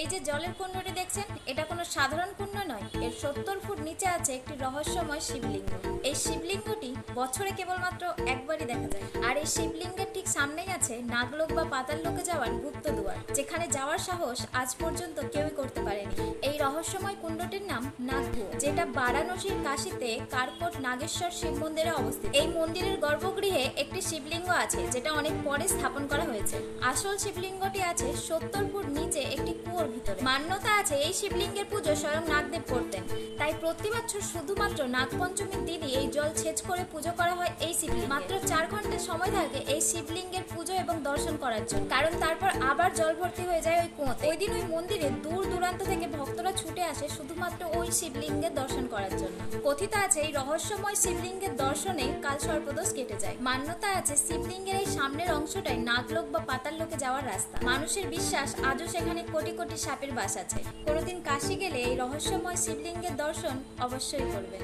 এই যে জলের কুণ্ডটি দেখছেন, এটা কোনো সাধারণ কুণ্ড নয়, এর সত্তর ফুট নিচে আছে একটি রহস্যময় শিবলিঙ্গ। এই শিবলিঙ্গটি বছরে কেবলমাত্র একবারই দেখা যায়। আর এই শিবলিঙ্গের ঠিক সামনেই আছে নাগলোক বা পাতাল লোকে যাওয়ার গুপ্ত দুয়ার, যেখানে যাওয়ার সাহস আজ পর্যন্ত কেউই করতে পারেনি। এই রহস্যময় কুণ্ডটির নাম নাগভু যেটা বারাণসীর কাশীতে কারকোট নাগেশ্বর শিব মন্দিরে অবস্থিত। এই মন্দিরের শিবলিঙ্গ আছে, যেটা অনেক পরে স্থাপন করা হয়েছে। আসল শিবলিঙ্গটি আছে সত্তর ফুট নিচে একটি কুয়োর ভিতরে। মান্যতা আছে এই শিবলিঙ্গের পুজো স্বয়ং নাগদেব করতেন। তাই প্রতি বছর শুধুমাত্র নাগপঞ্চমীর দিনই এই জল ছেচ করে পুজো করা হয় এই শিবলিঙ্গ। মাত্র চার ঘণ্টা সময় থাকে এই শিবলিঙ্গের পুজো এবং দর্শন করার জন্য। কারণ তারপর আবার জল ভর্তি হয়ে যায় ওই কুয়োতে। ওই দিন ওই মন্দিরে দূর দূরান্ত থেকে ভক্তরা ছুটে আসে শুধুমাত্র ওই শিবলিঙ্গের দর্শন করার জন্য। কথিত আছে, এই রহস্যময় শিবলিঙ্গের দর্শনে কাল সর্পদোষ কেটে যায়। মান্যতা আছে, শিবলিঙ্গের এই সামনের অংশটাই নাগলোক বা পাতাল লোকে যাওয়ার রাস্তা। মানুষের বিশ্বাস, আজও সেখানে কোটি কোটি সাপের বাস আছে। কোনোদিন কাশি গেলে এই রহস্যময় শিবলিঙ্গের দর্শন অবশ্যই করবে।